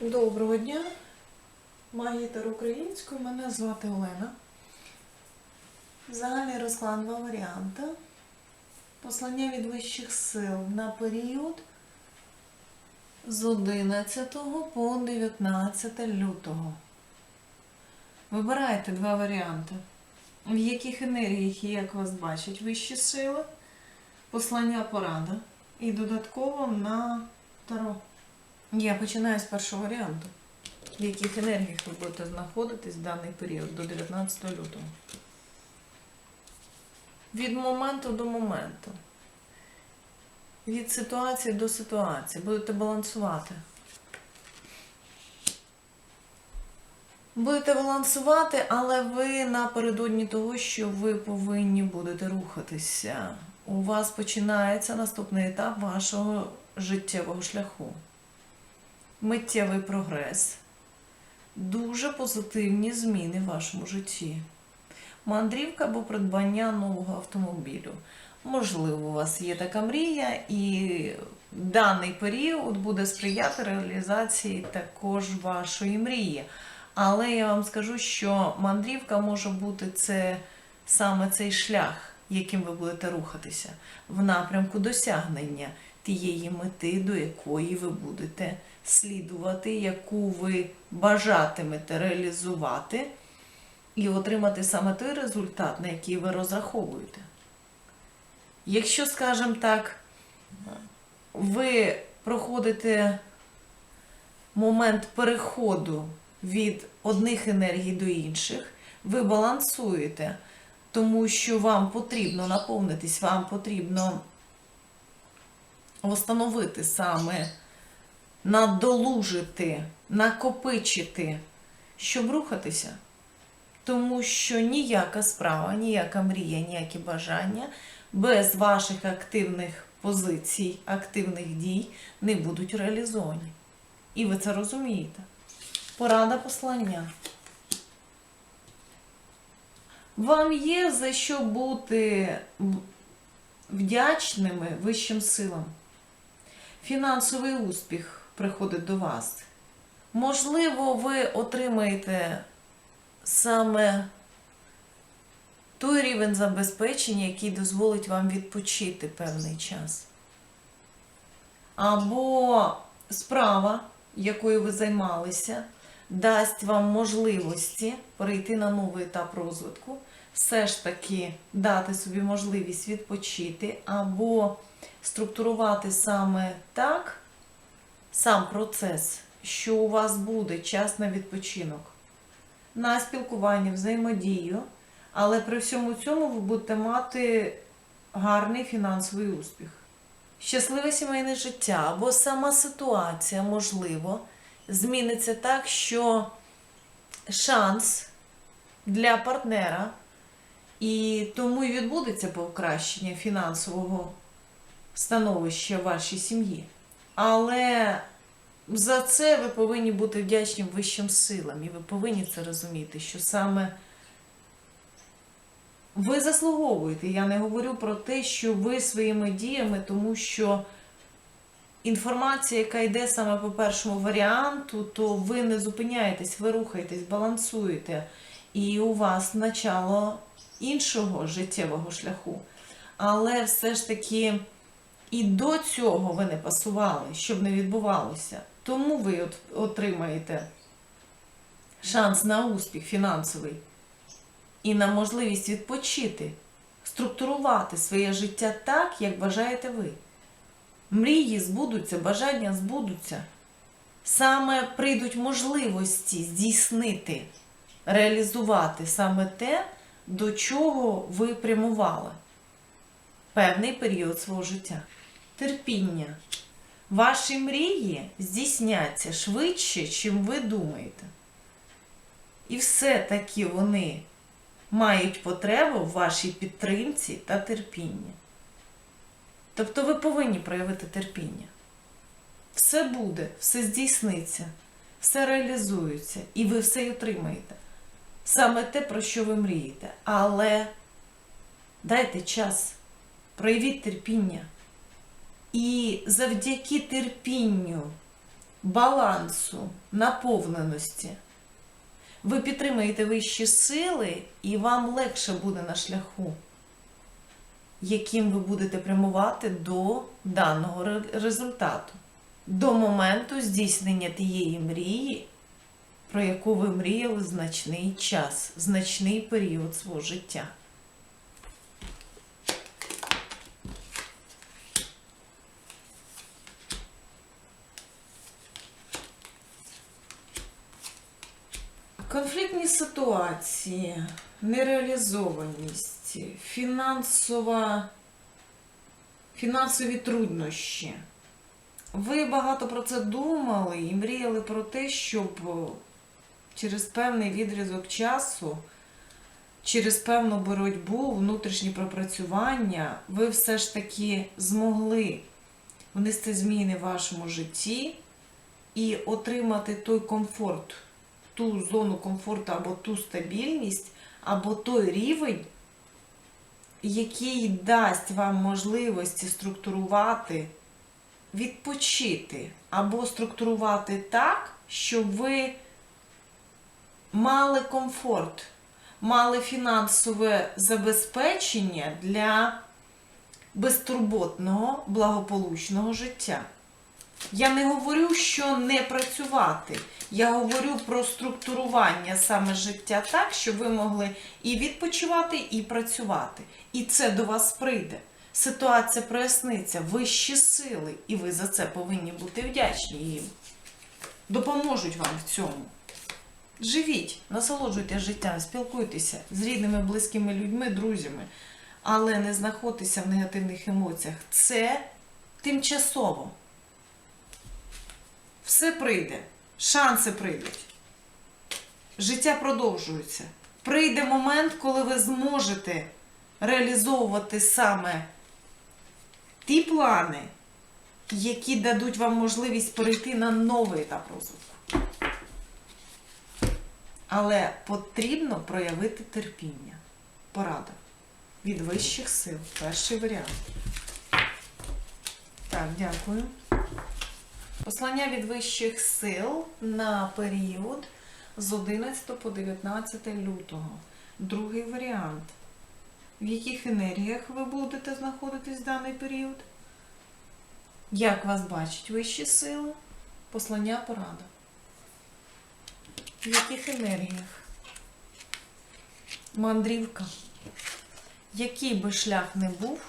Доброго дня, магітер українською, мене звати Олена. Загальний розклад два варіанти. Послання від вищих сил на період з 11 по 19 лютого. Вибирайте два варіанти. В яких енергіях і як вас бачать вищі сили, послання порада і додатково на таро. Я починаю з першого варіанту. В яких енергіях ви будете знаходитись в даний період до 19 лютого? Від моменту до моменту. Від ситуації до ситуації. Будете балансувати. Будете балансувати, але ви напередодні того, що ви повинні будете рухатися. У вас починається наступний етап вашого життєвого шляху миттєвий прогрес, дуже позитивні зміни в вашому житті. Мандрівка або придбання нового автомобілю. Можливо, у вас є така мрія, і даний період буде сприяти реалізації також вашої мрії. Але я вам скажу, що мандрівка може бути це саме цей шлях, яким ви будете рухатися, в напрямку досягнення тієї мети, до якої ви будете слідувати, яку ви бажатимете реалізувати, і отримати саме той результат, на який ви розраховуєте. Якщо, скажімо так, ви проходите момент переходу від одних енергій до інших, ви балансуєте, тому що вам потрібно наповнитись, вам потрібно встановити саме надолужити, накопичити, щоб рухатися. Тому що ніяка справа, ніяка мрія, ніякі бажання без ваших активних позицій, активних дій не будуть реалізовані. І ви це розумієте. Порада послання. Вам є за що бути вдячними вищим силам. Фінансовий успіх приходить до вас. Можливо, ви отримаєте саме той рівень забезпечення, який дозволить вам відпочити певний час. Або справа, якою ви займалися, дасть вам можливості перейти на новий етап розвитку, все ж таки дати собі можливість відпочити, або структурувати саме так, сам процес, що у вас буде час на відпочинок, на спілкування, взаємодію, але при всьому цьому ви будете мати гарний фінансовий успіх. Щасливе сімейне життя або сама ситуація, можливо, зміниться так, що шанс для партнера, і тому і відбудеться покращення фінансового становища в вашій сім'ї. Але за це ви повинні бути вдячні вищим силам, і ви повинні це розуміти, що саме ви заслуговуєте. Я не говорю про те, що ви своїми діями, тому що інформація, яка йде саме по першому варіанту, то ви не зупиняєтесь, ви рухаєтесь, балансуєте, і у вас начало іншого життєвого шляху. Але все ж таки. І до цього ви не пасували, щоб не відбувалося. Тому ви от отримаєте шанс на успіх фінансовий і на можливість відпочити, структурувати своє життя так, як бажаєте ви. Мрії збудуться, бажання збудуться. Саме прийдуть можливості здійснити, реалізувати саме те, до чого ви прямували певний період свого життя. Терпіння. Ваші мрії здійсняться швидше, чим ви думаєте. І все-таки вони мають потребу в вашій підтримці та терпінні. Тобто ви повинні проявити терпіння. Все буде, все здійсниться, все реалізується, і ви все й отримаєте. Саме те, про що ви мрієте. Але дайте час, проявіть терпіння. І завдяки терпінню балансу, наповненості. Ви підтримаєте вищі сили, і вам легше буде на шляху, яким ви будете прямувати до даного результату, до моменту здійснення тієї мрії, про яку ви мріяли значний час, значний період свого життя. Конфліктні ситуації, нереалізованість, фінансова, фінансові труднощі. Ви багато про це думали і мріяли про те, щоб через певний відрізок часу, через певну боротьбу, внутрішні пропрацювання, ви все ж таки змогли внести зміни в вашому житті і отримати той комфорт, ту зону комфорту або ту стабільність, або той рівень, який дасть вам можливості структурувати, відпочити або структурувати так, щоб ви мали комфорт, мали фінансове забезпечення для безтурботного, благополучного життя. Я не говорю, що не працювати. Я говорю про структурування саме життя так, щоб ви могли і відпочивати, і працювати. І це до вас прийде. Ситуація проясниться, вищі сили, і ви за це повинні бути вдячні їм. Допоможуть вам в цьому. Живіть, насолоджуйтесь життям, спілкуйтеся з рідними, близькими людьми, друзями, але не знаходьтеся в негативних емоціях. Це тимчасово. Все прийде, шанси прийдуть. Життя продовжується. Прийде момент, коли ви зможете реалізовувати саме ті плани, які дадуть вам можливість перейти на новий етап розвитку. Але потрібно проявити терпіння. Порада. Від вищих сил. Перший варіант. Так, дякую. Послання від вищих сил на період з 11 по 19 лютого. Другий варіант. В яких енергіях ви будете знаходитись в даний період? Як вас бачать вищі сили? Послання порада. В яких енергіях? Мандрівка. Який би шлях не був,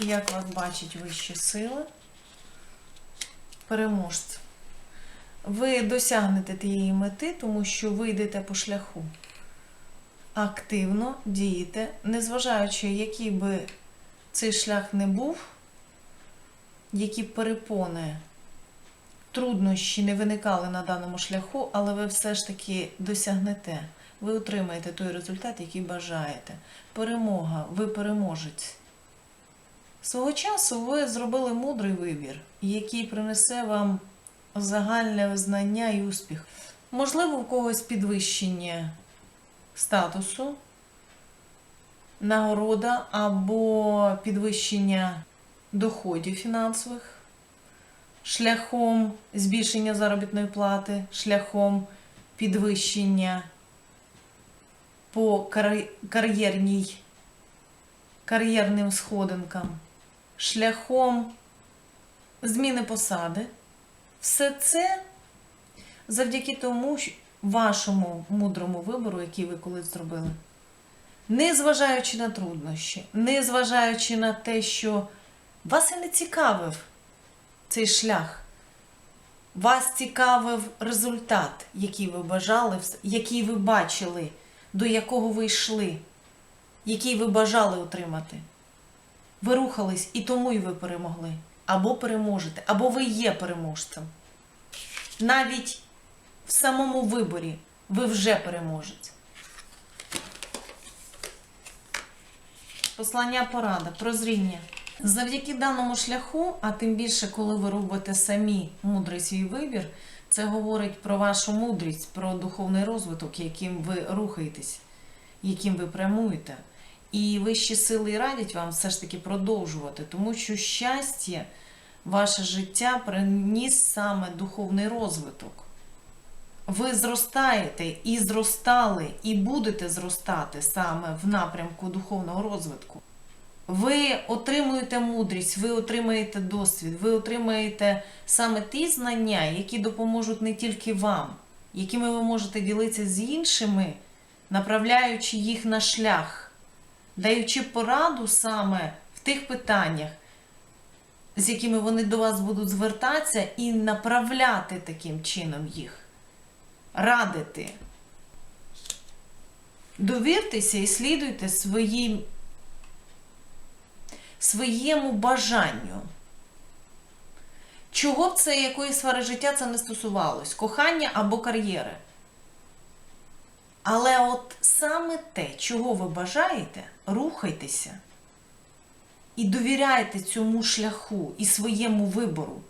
як вас бачать вищі сили? Переможця. Ви досягнете тієї мети, тому що ви йдете по шляху. Активно дієте, незважаючи, який би цей шлях не був, які перепони, труднощі не виникали на даному шляху, але ви все ж таки досягнете. Ви отримаєте той результат, який бажаєте. Перемога, ви переможець. Свого часу ви зробили мудрий вибір, який принесе вам загальне визнання і успіх. Можливо, у когось підвищення статусу, нагорода або підвищення доходів фінансових, шляхом збільшення заробітної плати, шляхом підвищення по кар'єрній кар'єрним сходинкам шляхом зміни посади. Все це завдяки тому вашому мудрому вибору, який ви колись зробили. Не зважаючи на труднощі, не зважаючи на те, що вас і не цікавив цей шлях, вас цікавив результат, який ви бажали, який ви бачили, до якого ви йшли, який ви бажали отримати. Ви рухались і тому і ви перемогли. Або переможете, або ви є переможцем. Навіть в самому виборі ви вже переможець. Послання порада, прозріння. Завдяки даному шляху, а тим більше, коли ви робите самі мудрий свій вибір, це говорить про вашу мудрість, про духовний розвиток, яким ви рухаєтесь, яким ви прямуєте. І вищі сили радять вам все ж таки продовжувати, тому що щастя ваше життя приніс саме духовний розвиток. Ви зростаєте і зростали, і будете зростати саме в напрямку духовного розвитку. Ви отримуєте мудрість, ви отримаєте досвід, ви отримаєте саме ті знання, які допоможуть не тільки вам, якими ви можете ділитися з іншими, направляючи їх на шлях, даючи пораду саме в тих питаннях, з якими вони до вас будуть звертатися, і направляти таким чином їх, радити. Довіртеся і слідуйте своїм своєму бажанню. Чого б це якої сфери життя це не стосувалось? Кохання або кар'єри. Але от саме те, чого ви бажаєте, рухайтеся і довіряйте цьому шляху і своєму вибору.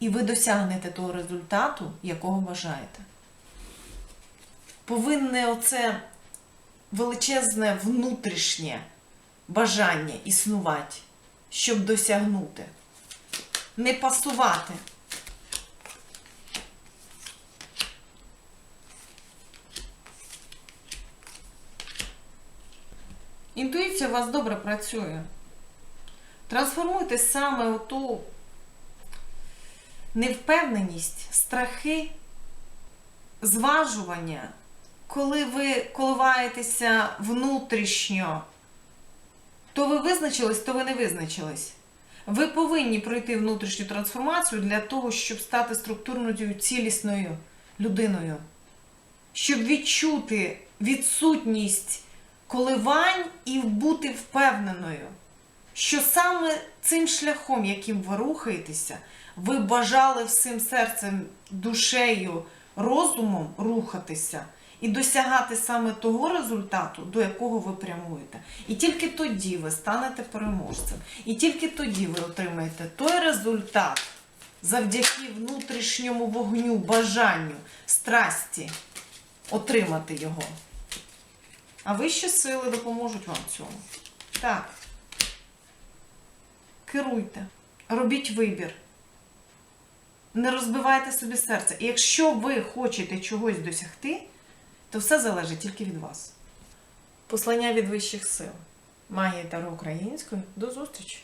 І ви досягнете того результату, якого бажаєте. Повинне оце величезне внутрішнє бажання існувати, щоб досягнути. Не пасувати. Інтуїція у вас добре працює. Трансформуйте саме оту невпевненість, страхи, зважування, коли ви коливаєтеся внутрішньо то ви визначились, то ви не визначились. Ви повинні пройти внутрішню трансформацію для того, щоб стати структурною цілісною людиною, щоб відчути відсутність коливань і бути впевненою, що саме цим шляхом, яким ви рухаєтеся, ви бажали всім серцем, душею, розумом рухатися і досягати саме того результату, до якого ви прямуєте. І тільки тоді ви станете переможцем. І тільки тоді ви отримаєте той результат завдяки внутрішньому вогню, бажанню, страсті отримати його. А вищі сили допоможуть вам цьому. Так. Керуйте, робіть вибір. Не розбивайте собі серце. І якщо ви хочете чогось досягти, то все залежить тільки від вас. Послання від вищих сил. Магія Таро української. До зустрічі!